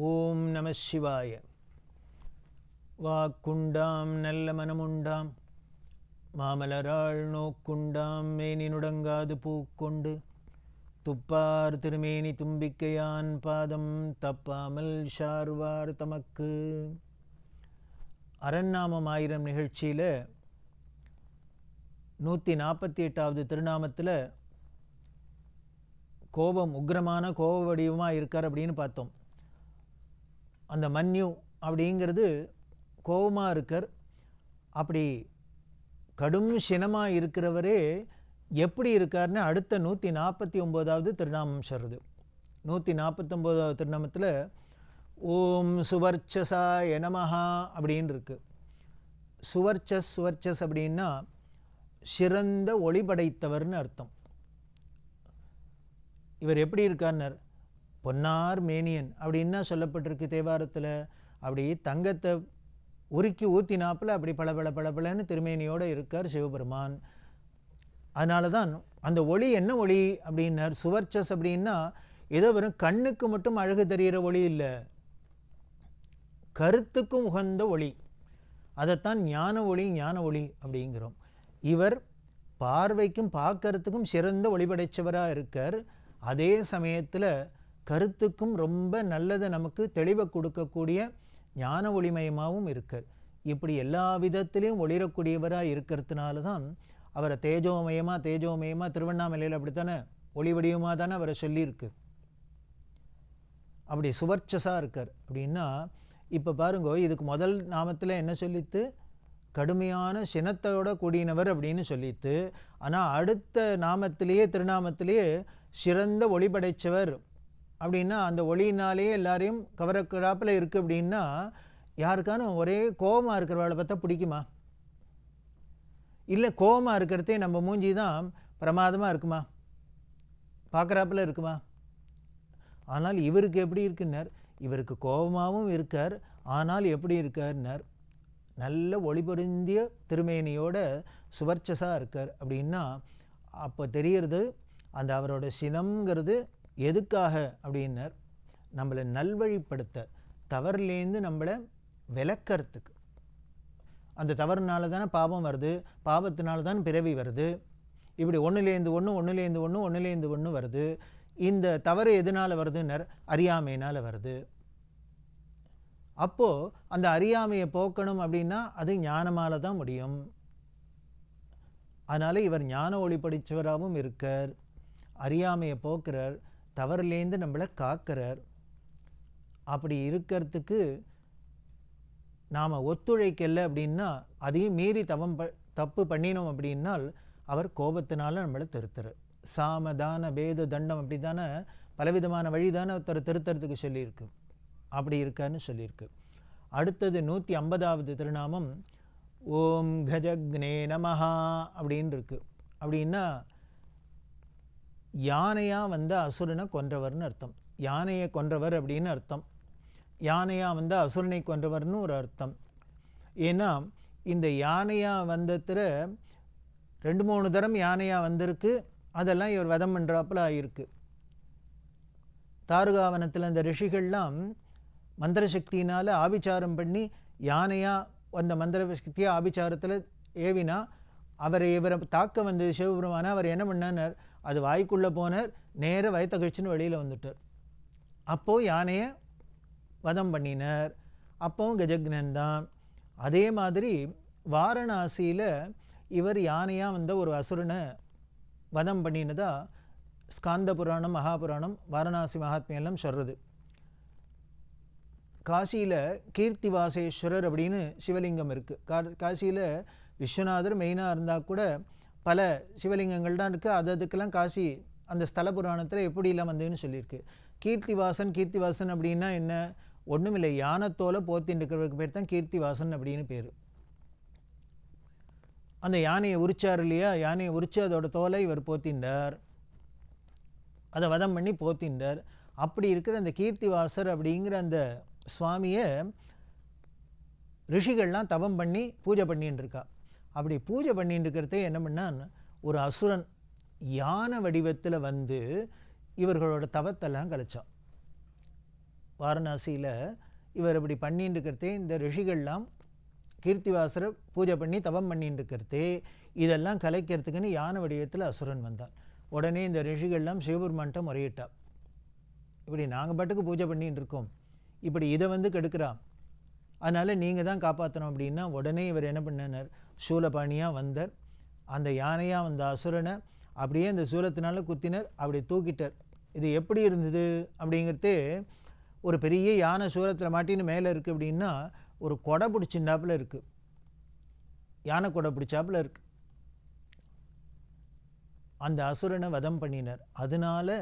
ஓம் நம சிவாய. வாக்குண்டாம் நல்ல மனமுண்டாம். மாமலராள் நோக்குண்டாம் மேனி நுடங்காது பூக்கொண்டு. துப்பார் திருமேனி தும்பிக்கையான் பாதம் தப்பாமல் ஷார்வார் தமக்கு. அரண்நாமம் ஆயிரம் நிகழ்ச்சியில் நூற்றி நாற்பத்தி எட்டாவது திருநாமத்தில் கோபம் உக்ரமான கோப வடிவமாக இருக்கார் அப்படின்னு பார்த்தோம். அந்த மன்யு அப்படிங்கிறது கோபமாக இருக்கார். அப்படி கடும் சினமாக இருக்கிறவரே எப்படி இருக்கார்னு அடுத்த நூற்றி நாற்பத்தி ஒம்போதாவது திருநாமம் சொல்கிறது நூற்றி நாற்பத்தொம்போதாவது திருநாமத்தில் ஓம் சுவர்ச்சசா எனமஹா அப்படின்னு இருக்குது சுவர்ச்சஸ் சுவர்ச்சஸ் அப்படின்னா சிறந்த ஒளி படைத்தவர்னு அர்த்தம். இவர் எப்படி இருக்கார்னர்? பொன்னார் மேனியன் அப்படி என்ன சொல்லப்பட்டிருக்கு தேவாரத்தில்? அப்படி தங்கத்தை உருக்கி ஊற்றினாப்பில் அப்படி பல பல பல திருமேனியோடு இருக்கார் சிவபெருமான். அதனால தான் அந்த ஒளி என்ன ஒளி அப்படின்னார்? சுவர்ச்சஸ் அப்படின்னா ஏதோ வெறும் கண்ணுக்கு மட்டும் அழகு தெரிகிற ஒளி இல்லை. கருத்துக்கும் உகந்த ஒளி. அதைத்தான் ஞான ஒளி ஞான ஒளி அப்படிங்கிறோம். இவர் பார்வைக்கும் பார்க்கறதுக்கும் சிறந்த ஒளிபடைச்சவராக இருக்கார். அதே சமயத்தில் கருத்துக்கும் ரொம்ப நல்லதை நமக்கு தெளிவை கொடுக்கக்கூடிய ஞான ஒளிமயமாகவும் இருக்கார் இப்படி எல்லா விதத்திலையும் ஒளிரக்கூடியவராக இருக்கிறதுனால தான் அவரை தேஜோமயமாக தேஜோமயமாக திருவண்ணாமலையில் அப்படித்தானே ஒளி வடிவமாக தானே அவரை சொல்லியிருக்கு. அப்படி சுவர்ச்சஸாக இருக்கார். அப்படின்னா இப்போ பாருங்க இதுக்கு முதல் நாமத்தில் என்ன சொல்லித்து? கடுமையான சினத்தோட கூடியனவர் அப்படின்னு சொல்லித்து ஆனால் அடுத்த நாமத்திலேயே திருநாமத்திலேயே சிறந்த ஒளி படைச்சவர் அப்படின்னா அந்த ஒளியினாலேயே எல்லாரையும் கவரக்கிறாப்பில் இருக்குது அப்படின்னா யாருக்கான ஒரே கோபமாக இருக்கிறவளை பார்த்தா பிடிக்குமா? இல்லை கோபமாக இருக்கிறதே நம்ம மூஞ்சி தான் பிரமாதமாக இருக்குமா? பார்க்குறாப்புல இருக்குமா? ஆனால் இவருக்கு எப்படி இருக்குன்னார் இவருக்கு கோபமாகவும் இருக்கார் ஆனால் எப்படி இருக்கார்னார் நல்ல ஒளிபொருந்திய திருமேனியோட சுவர்ச்சஸாக இருக்கார் அப்படின்னா அப்போ தெரியறது அந்த அவரோட சினம்ங்கிறது எதுக்காக அப்படின்னர்? நம்மளை நல்வழிப்படுத்த தவறுலேருந்து நம்மளை விளக்கறதுக்கு அந்த தவறுனால தானே பாவம் வருது பாவத்தினால தான் பிறவி வருது. இப்படி ஒன்றுலேருந்து ஒன்று ஒன்றுலேருந்து ஒன்று ஒன்றுலேருந்து ஒன்று வருது. இந்த தவறு எதனால் வருதுன்னர்? அறியாமையினால் வருது. அப்போது அந்த அறியாமையை போக்கணும் அப்படின்னா அது ஞானமால தான் முடியும். அதனால் இவர் ஞான ஒளி படித்தவராகவும் இருக்கார். அறியாமையை போக்குறார். தவறுலேருந்து நம்மளை காக்கிறார். அப்படி இருக்கிறதுக்கு நாம் ஒத்துழைக்கலை அப்படின்னா அதையும் மீறி தவம் ப தப்பு பண்ணினோம் அப்படின்னால் அவர் கோபத்தினால நம்மளை திருத்துறார். சாமதான பேத தண்டம் அப்படி தானே பலவிதமான வழி தானே ஒருத்தர் திருத்தறதுக்கு சொல்லியிருக்கு. அப்படி இருக்கான்னு சொல்லியிருக்கு. அடுத்தது நூற்றி ஐம்பதாவது திருநாமம் ஓம் கஜக்னே நமஹா அப்படின்னு இருக்குது அப்படின்னா யானையாக வந்த அசுரனை கொன்றவர்னு அர்த்தம். யானையை கொன்றவர் அப்படின்னு அர்த்தம். யானையாக வந்த அசுரனை கொன்றவர்னு ஒரு அர்த்தம். ஏன்னா இந்த யானையாக வந்ததில் ரெண்டு மூணு தரம் யானையாக வந்திருக்கு. அதெல்லாம் இவர் வதம் பண்ணுறாப்புல ஆகிருக்கு தாருகாவனத்தில் அந்த ரிஷிகள்லாம் மந்திர சக்தியினால் ஆபிச்சாரம் பண்ணி யானையாக அந்த மந்திர சக்தியாக ஆபிச்சாரத்தில் ஏவினா அவரை இவரை தாக்க வந்து சிவபெருமான அவர் என்ன பண்ணார் அது வாய்க்குள்ளே போனார் நேர வயத்தகழ்ச்சின்னு வெளியில் வந்துட்டார். அப்போது யானையை வதம் பண்ணினார். அப்போவும் கஜக்னன் தான். அதே மாதிரி வாரணாசியில் இவர் யானையாக வந்த ஒரு அசுரனை வதம் பண்ணினதா ஸ்காந்த புராணம் மகாபுராணம் வாரணாசி மகாத்மியெல்லாம் சொல்கிறது காசியில் கீர்த்திவாசேஸ்வரர் அப்படின்னு சிவலிங்கம் இருக்குது கா காசியில் விஸ்வநாதர் மெயினாக இருந்தால் கூட பல சிவலிங்கங்கள் தான் இருக்குது அது அதுக்கெல்லாம் காசி அந்த ஸ்தல புராணத்தில் எப்படிலாம் வந்ததுன்னு சொல்லியிருக்கு. கீர்த்திவாசன் கீர்த்திவாசன் அப்படின்னா என்ன? ஒன்றுமில்லை யானத்தோலை போத்தின்னு இருக்கிறவருக்கு பேர் தான் கீர்த்திவாசன் அப்படின்னு பேர். அந்த யானையை உரிச்சார் இல்லையா? யானையை உரித்து அதோட தோலை இவர் போத்தின்றார் அதை வதம் பண்ணி போத்தின்றார் அப்படி இருக்கிற அந்த கீர்த்திவாசர் அப்படிங்கிற அந்த சுவாமியை ரிஷிகள்லாம் தவம் பண்ணி பூஜை பண்ணின்னு இருக்கா அப்படி பூஜை பண்ணிட்டு இருக்கிறதே என்ன பண்ணான் ஒரு அசுரன் யானை வடிவத்தில் வந்து இவர்களோட தவத்தெல்லாம் கலைச்சான் வாரணாசியில் இவர் இப்படி பண்ணிட்டு இருக்கிறதே இந்த ரிஷிகள்லாம் கீர்த்திவாசரை பூஜை பண்ணி தவம் பண்ணிட்டு இருக்கிறதே இதெல்லாம் கலைக்கிறதுக்குன்னு யானை வடிவத்தில் அசுரன் வந்தான். உடனே இந்த ரிஷிகள்லாம் சிவபெருமான்கிட்ட முறையிட்டா. இப்படி நாங்கள் பாட்டுக்கு பூஜை பண்ணிட்டு இருக்கோம் இப்படி இதை வந்து கெடுக்கிறான் அதனால் நீங்கள் தான் காப்பாற்றணும் அப்படின்னா உடனே இவர் என்ன பண்ணினார் சூலபாணியாக வந்தார். அந்த யானையாக வந்த அசுரனை அப்படியே அந்த சூலத்தினால குத்தினர். அப்படி தூக்கிட்டார். இது எப்படி இருந்தது அப்படிங்கிறது ஒரு பெரிய யானை சூலத்தில் மாட்டின்னு மேலே இருக்குது அப்படின்னா ஒரு கொடை பிடிச்சிருந்தாப்புல இருக்குது யானை கொடை பிடிச்சாப்புல இருக்குது அந்த அசுரனை வதம் பண்ணினர். அதனால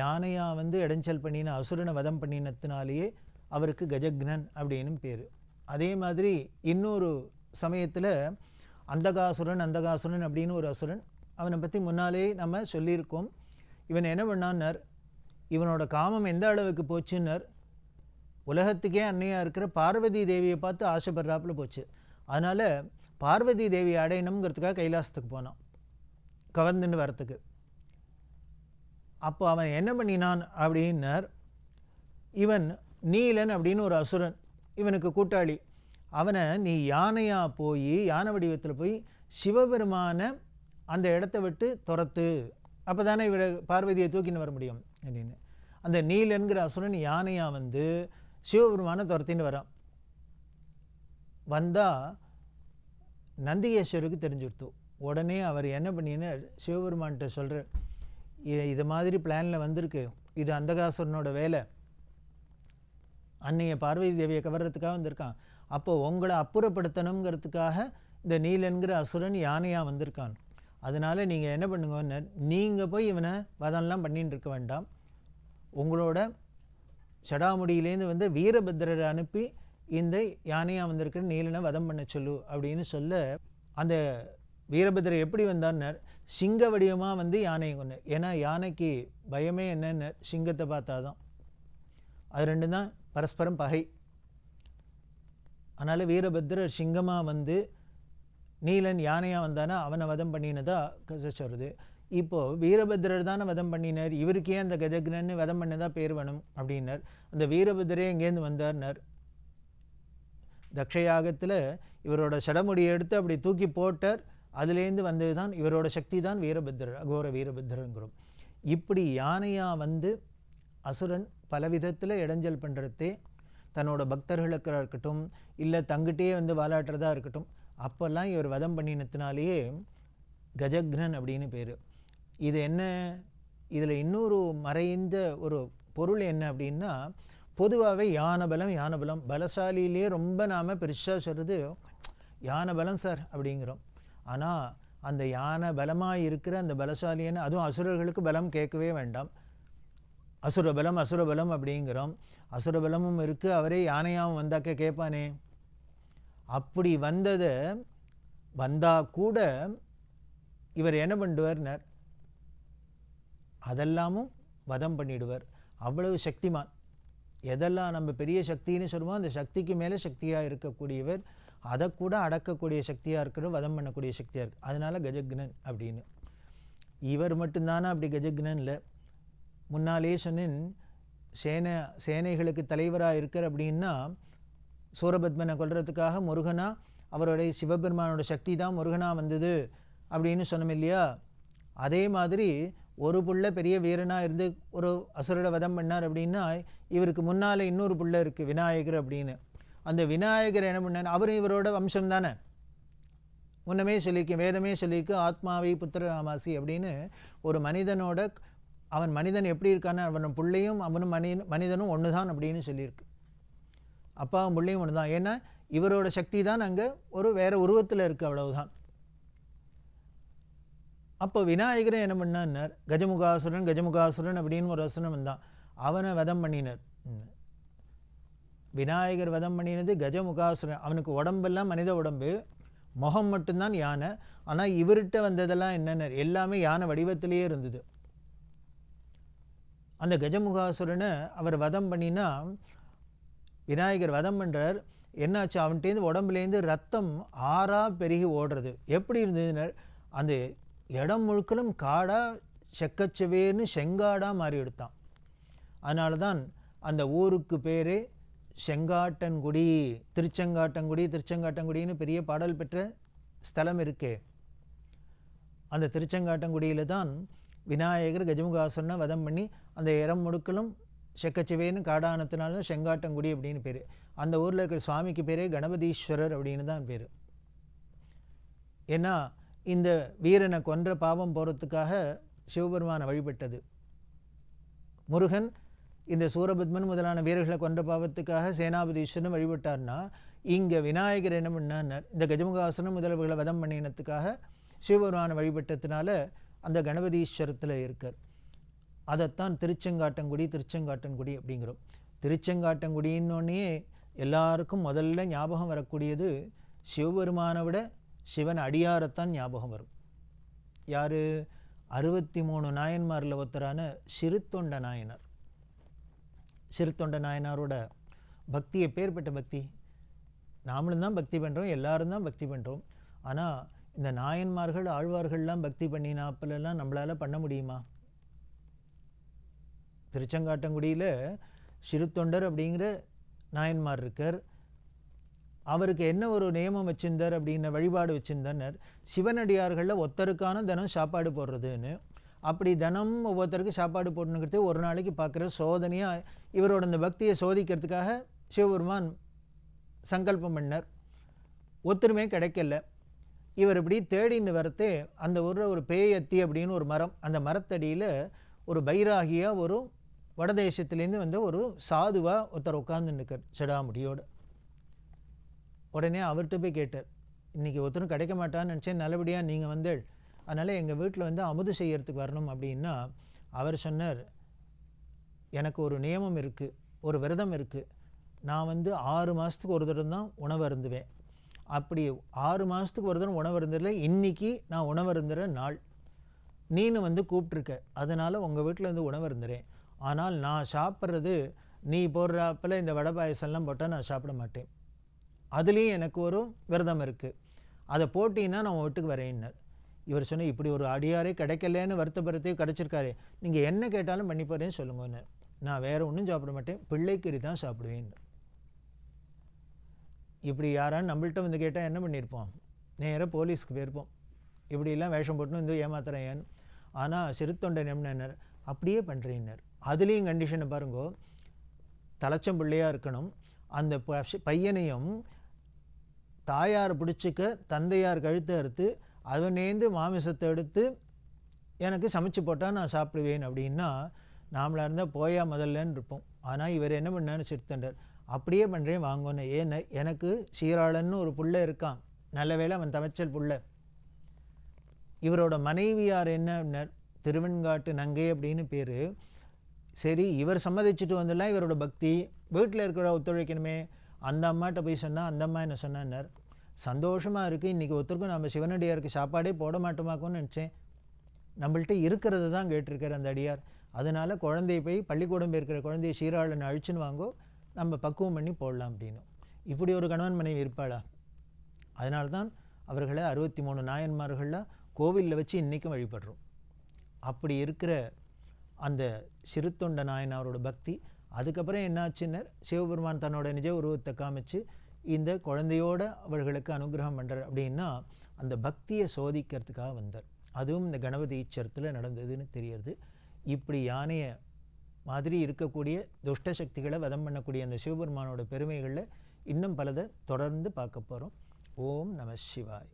யானையாக வந்து இடைஞ்சல் பண்ணின அசுரனை வதம் பண்ணினத்தினாலேயே அவருக்கு கஜக்னன் அப்படின்னு பேர். அதே மாதிரி இன்னொரு சமயத்தில் அந்தகாசுரன் அந்தகாசுரன் அப்படின்னு ஒரு அசுரன் அவனை பற்றி முன்னாலே நம்ம சொல்லியிருக்கோம். இவன் என்ன பண்ணான்னர்? இவனோட காமம் எந்த அளவுக்கு போச்சுன்னர்? உலகத்துக்கே அன்னையாக இருக்கிற பார்வதி தேவியை பார்த்து ஆசைப்படுறாப்புல போச்சு. அதனால் பார்வதி தேவியை அடையணுங்கிறதுக்காக கைலாசத்துக்கு போனான். கவர்ந்துன்னு வரத்துக்கு. அப்போ அவன் என்ன பண்ணினான் அப்படின்னார்? இவன் நீலன் அப்படின்னு ஒரு அசுரன் இவனுக்கு கூட்டாளி. அவனை நீ யானையாக போய் யானை வடிவத்தில் போய் சிவபெருமான அந்த இடத்த விட்டு துரத்து அப்போ தானே இவரை பார்வதியை தூக்கின்னு வர முடியும் அப்படின்னு. அந்த நீலன்கிற அசுரன் யானையாக வந்து சிவபெருமானை துரத்தின்னு வரான் வந்தால் நந்திகேஸ்வருக்கு தெரிஞ்சுடுத்து உடனே அவர் என்ன பண்ணின்னு சிவபெருமான்கிட்ட சொல்கிற இது மாதிரி பிளானில் வந்திருக்கு. இது அந்தகாசுரனோட வேலை. அன்னைய பார்வதி தேவியை கவர்றதுக்காக வந்திருக்கான். அப்போது உங்களை அப்புறப்படுத்தணுங்கிறதுக்காக இந்த நீலன்கிற அசுரன் யானையாக வந்திருக்கான். அதனால் நீங்கள் என்ன பண்ணுங்க நீங்கள் போய் இவனை வதம்லாம் பண்ணிட்டு இருக்க வேண்டாம். உங்களோட சடாமுடியிலேருந்து வந்து வீரபத்திரரை அனுப்பி இந்த யானையாக வந்திருக்கிற நீலனை வதம் பண்ண சொல்லு அப்படின்னு சொல்ல அந்த வீரபத்ரர் எப்படி வந்தார்னர் சிங்க வடிவமாக வந்து யானையை கொண்டு ஏன்னா யானைக்கு பயமே என்னன்னு சிங்கத்தை பார்த்தாதான். அது ரெண்டு தான் பரஸ்பரம் பகை. அதனால் வீரபத்திரர் சிங்கமாக வந்து நீலன் யானையாக வந்தானா அவனை வதம் பண்ணினதா கதை சொல்கிறது இப்போது வீரபத்திரர் தானே வதம் பண்ணினார். இவருக்கு ஏன் அந்த கஜக்னன்னு வதம் பண்ணதா பேர் வேணும் அப்படின்னார். அந்த வீரபத்ரே எங்கேருந்து வந்தார்னார். தக்ஷயாகத்தில் இவரோட சடமுடியை எடுத்து அப்படி தூக்கி போட்டார். அதுலேருந்து வந்தது தான் இவரோட சக்தி தான் வீரபத்ரர் அகோர வீரபத்ரங்கிறோம் இப்படி யானையாக வந்து அசுரன் பல விதத்தில் இடைஞ்சல் பண்ணுறதே தன்னோட பக்தர்களுக்கு இருக்கட்டும் இல்லை தங்கிட்டே வந்து வாலாட்டுறதா இருக்கட்டும் அப்போல்லாம் இவர் வதம் பண்ணினத்தினாலேயே கஜக்னன் அப்படின்னு பேர். இது என்ன இதில் இன்னொரு மறைந்த ஒரு பொருள் என்ன அப்படின்னா பொதுவாகவே யானை பலம் யானை பலம். பலசாலியிலேயே ரொம்ப நாம் பெருசாக சொல்கிறது யானை பலம் சார் அப்படிங்கிறோம். ஆனால் அந்த யானை பலமாக இருக்கிற அந்த பலசாலின்னு அதுவும் அசுரர்களுக்கு பலம் கேட்கவே வேண்டாம். அசுரபலம் அசுரபலம் அப்படிங்கிறோம். அசுரபலமும் இருக்குது அவரே யானையாகவும் வந்தாக்க கேட்பானே அப்படி வந்ததை வந்தால் கூட இவர் என்ன பண்ணுவார்னர்? அதெல்லாமும் வதம் பண்ணிடுவார். அவ்வளவு சக்திமான். எதெல்லாம் நம்ம பெரிய சக்தின்னு சொல்லுவோம் அந்த சக்திக்கு மேலே சக்தியாக இருக்கக்கூடியவர் அதை கூட அடக்கக்கூடிய சக்தியாக இருக்கிற வதம் பண்ணக்கூடிய சக்தியாக இருக்கு. அதனால் கஜக்னன் அப்படின்னு. இவர் மட்டும்தானா அப்படி கஜக்னன் இல்லை முன்னாலே சொன்னேன் சேனை சேனைகளுக்கு தலைவராக இருக்கார் அப்படின்னா சூரபத்மனை கொள்றதுக்காக முருகனா அவருடைய சிவபெருமானோட சக்தி தான் முருகனா வந்தது அப்படின்னு சொன்னோம் இல்லையா? அதே மாதிரி ஒரு புள்ள பெரிய வீரனாக இருந்து ஒரு அசுரோட வதம் பண்ணார் அப்படின்னா இவருக்கு முன்னால் இன்னொரு புள்ள இருக்குது விநாயகர் அப்படின்னு. அந்த விநாயகர் என்ன பண்ணார்? அவரும் இவரோட வம்சம் தானே. முன்னமே சொல்லியிருக்கேன் வேதமே சொல்லியிருக்கு ஆத்மாவை புத்திரராமாசி அப்படின்னு ஒரு மனிதனோட அவன் மனிதன் எப்படி இருக்கான்னு அவன் பிள்ளையும் அவனும் மனி மனிதனும் ஒன்று தான் அப்படின்னு சொல்லியிருக்கு. அப்பாவும் பிள்ளையும் ஒன்று தான் ஏன்னா இவரோட சக்தி தான் அங்கே ஒரு வேறு உருவத்தில் இருக்குது அவ்வளவுதான். அப்போ விநாயகரை என்ன பண்ணார் கஜமுகாசுரன் கஜமுகாசுரன் அப்படின்னு ஒரு அசுரன் வந்தான். அவனை வதம் பண்ணினார். விநாயகர் வதம் பண்ணினது கஜமுகாசுரன். அவனுக்கு உடம்பெல்லாம் மனித உடம்பு. முகம் மட்டும்தான் யானை. ஆனால் இவர்கிட்ட வந்ததெல்லாம் என்னென்ன எல்லாமே யானை வடிவத்திலேயே இருந்தது. அந்த கஜமுகாசுரனை அவர் வதம் பண்ணினா விநாயகர் வதம் பண்ணுறார் என்னாச்சு? அவன்கிட்டேருந்து உடம்புலேருந்து ரத்தம் ஆறாக பெருகி ஓடுறது. எப்படி இருந்ததுன்னு அந்த இடம் முழுக்கலும் காடாக செக்கச்சவேர்னு செங்காடாக மாறி எடுத்தான். அதனால தான் அந்த ஊருக்கு பேரே செங்காட்டன்குடி திருச்செங்காட்டங்குடி திருச்செங்காட்டங்குடின்னு பெரிய பாடல் பெற்ற ஸ்தலம் இருக்கே. அந்த திருச்செங்காட்டங்குடியில் தான் விநாயகர் கஜமுகாசுரனை வதம் பண்ணி அந்த இடம் முடுக்கலும் செக்கச்சிவேன்னு காடானத்தினால செங்காட்டங்குடி அப்படின்னு பேர். அந்த ஊரில் இருக்கிற சுவாமிக்கு பேரே கணபதீஸ்வரர் அப்படின்னு தான் பேர். ஏன்னா இந்த வீரனை கொன்ற பாவம் போகிறதுக்காக சிவபெருமானை வழிபட்டது. முருகன் இந்த சூரபத்மன் முதலான வீரர்களை கொன்ற பாவத்துக்காக சேனாபதீஸ்வரன் வழிபட்டார்னா இங்கே விநாயகர் என்ன பண்ணார் இந்த கஜமுகாசனம் முதல்வர்களை வதம் பண்ணினத்துக்காக சிவபெருமானை வழிபட்டதுனால அந்த கணபதீஸ்வரத்தில் இருக்கார். அதைத்தான் திருச்செங்காட்டங்குடி திருச்செங்காட்டன்குடி அப்படிங்கிறோம். திருச்செங்காட்டங்குடின்னொன்னே எல்லாருக்கும் முதல்ல ஞாபகம் வரக்கூடியது சிவபெருமானை விட சிவன் அடியாரைத்தான் ஞாபகம் வரும். யார்? அறுபத்தி மூணு நாயன்மாரில் ஒருத்தரான சிறுத்தொண்ட நாயனார். சிறுத்தொண்ட நாயனாரோட பக்தியை பேர்பட்ட பக்தி. நாமளும் தான் பக்தி பண்ணுறோம் எல்லாரும் தான் பக்தி பண்ணுறோம் ஆனால் இந்த நாயன்மார்கள் ஆழ்வார்கள்லாம் பக்தி பண்ணினாப்பிலெல்லாம் நம்மளால் பண்ண முடியுமா? திருச்செங்காட்டங்குடியில் சிறுத்தொண்டர் அப்படிங்கிற நாயன்மார் இருக்கார். அவருக்கு என்ன ஒரு நியமம் வச்சிருந்தார் அப்படின்ன வழிபாடு வச்சிருந்தனர் சிவனடியார்களில் ஒருத்தருக்கான தினம் சாப்பாடு போடுறதுன்னு. அப்படி தினம் ஒவ்வொருத்தருக்கு சாப்பாடு போடணுங்கிறது ஒரு நாளைக்கு பார்க்குற சோதனையாக இவரோட இந்த பக்தியை சோதிக்கிறதுக்காக சிவபெருமான் சங்கல்பம் பண்ணார். ஒத்துருமே கிடைக்கல. இவர் இப்படி தேடின்னு வரத்தே அந்த ஊரில் ஒரு பேயத்தி அப்படின்னு ஒரு மரம் அந்த மரத்தடியில் ஒரு பைராகியாக ஒரு வடதேசத்துலேருந்து வந்து ஒரு சாதுவாக ஒருத்தர் உட்காந்து நிற்கார் செடாமுடியோடு. உடனே அவர்கிட்ட போய் கேட்டார் இன்றைக்கி ஒருத்தரும் கிடைக்க மாட்டான்னு நினச்சேன் நல்லபடியாக நீங்கள் வந்தேள். அதனால் எங்கள் வீட்டில் வந்து அமுது செய்யறதுக்கு வரணும் அப்படின்னா அவர் சொன்னார் எனக்கு ஒரு நியமம் இருக்குது ஒரு விரதம் இருக்குது நான் வந்து ஆறு மாதத்துக்கு ஒரு தடவை தான் உணவு அருந்துவேன். அப்படி ஆறு மாதத்துக்கு ஒரு தடவை உணவு இருந்துடல இன்றைக்கி நான் உணவு இருந்துற நாள். நீனு வந்து கூப்பிட்ருக்க அதனால் உங்கள் வீட்டில் வந்து உணவு இருந்துறேன் ஆனால் நான் சாப்பிட்றது நீ போடுறாப்பில் இந்த வடை பாயசம்லாம் போட்டால் நான் சாப்பிட மாட்டேன். அதுலேயும் எனக்கு ஒரு விரதம் இருக்குது அதை போட்டின்னா நான் உன் வீட்டுக்கு வரேன்னார். இவர் சொன்ன இப்படி ஒரு அடியாரே கிடைக்கலன்னு வருத்தப்படுறதே கிடச்சிருக்காரு. நீங்கள் என்ன கேட்டாலும் பண்ணி போகிறேன்னு சொல்லுங்கன்னு நான் வேறு ஒன்றும் சாப்பிட மாட்டேன். பிள்ளைக்கறி தான் சாப்பிடுவேன். இப்படி யாரான்னு நம்மள்ட்ட வந்து கேட்டால் என்ன பண்ணியிருப்போம் நேராக போலீஸ்க்கு போயிருப்போம். இப்படிலாம் வேஷம் போட்டுன்னு வந்து ஏமாத்துறேன். ஆனால் சிறுத்தொண்டன் என்ன அப்படியே பண்ணுறேன்னர் அதுலேயும் கண்டிஷனை பாருங்கோ. தலைச்சம் பிள்ளையாக இருக்கணும். அந்த பையனையும் தாயார் பிடிச்சிக்க தந்தையார் கழுத்தை அறுத்து அவனேந்து மாமிசத்தை எடுத்து எனக்கு சமைச்சு போட்டால் நான் சாப்பிடுவேன் அப்படின்னா நாமளாக இருந்தால் போயா முதல்லன்னு இருப்போம். ஆனால் இவர் என்ன பண்ணாரு சிறுத்தண்டர்? அப்படியே பண்ணுறேன் வாங்கணும் ஏன்னு எனக்கு சீராளன்னு ஒரு புள்ள இருக்கான். நல்ல வேளை அவன் தமைச்சல் புள்ள. இவரோட மனைவியார் என்ன திருவெண்காட்டு நங்கை அப்படின்னு பேர். சரி இவர் சம்மதிச்சுட்டு வந்துடலாம் இவரோட பக்தி. வீட்டில் இருக்கிற ஒத்துழைக்கணுமே. அந்த அம்மாட்ட போய் சொன்னால் அந்த அம்மா என்ன சொன்னார் சந்தோஷமாக இருக்குது இன்றைக்கி ஒருத்தருக்கும் நம்ம சிவனடியாருக்கு சாப்பாடே போட மாட்டோமாக்கும்னு நினச்சேன். நம்மள்ட்ட இருக்கிறது தான் கேட்டிருக்கார் அந்த அடியார். அதனால் குழந்தைய போய் பள்ளிக்கூடம் போயிருக்கிற குழந்தைய சீராளன் அழிச்சுன்னு வாங்கோ. நம்ம பக்குவம் பண்ணி போடலாம் அப்படின்னு. இப்படி ஒரு கணவன் மனைவி இருப்பாளா? அதனால தான் அவர்களை அறுபத்தி மூணு நாயன்மார்களில் கோவிலில் வச்சு இன்றைக்கும் வழிபடுறோம். அப்படி இருக்கிற அந்த சிறுத்தொண்ட நாயனாரோட பக்தி அதுக்கப்புறம் என்னாச்சுன்னர் சிவபெருமான் தன்னோட நிஜ உருவத்தை காமிச்சு இந்த குழந்தையோட அவர்களுக்கு அனுகிரகம் பண்ணுறார் அப்படின்னா அந்த பக்தியை சோதிக்கிறதுக்காக வந்தார். அதுவும் இந்த கணபதி ஈச்சரத்தில் நடந்ததுன்னு தெரியறது. இப்படி யானையை மாதிரி இருக்கக்கூடிய துஷ்ட சக்திகளை வதம் பண்ணக்கூடிய அந்த சிவபெருமானோட பெருமைகளில் இன்னும் பலதை தொடர்ந்து பார்க்க போகிறோம் ஓம் நம சிவாய்.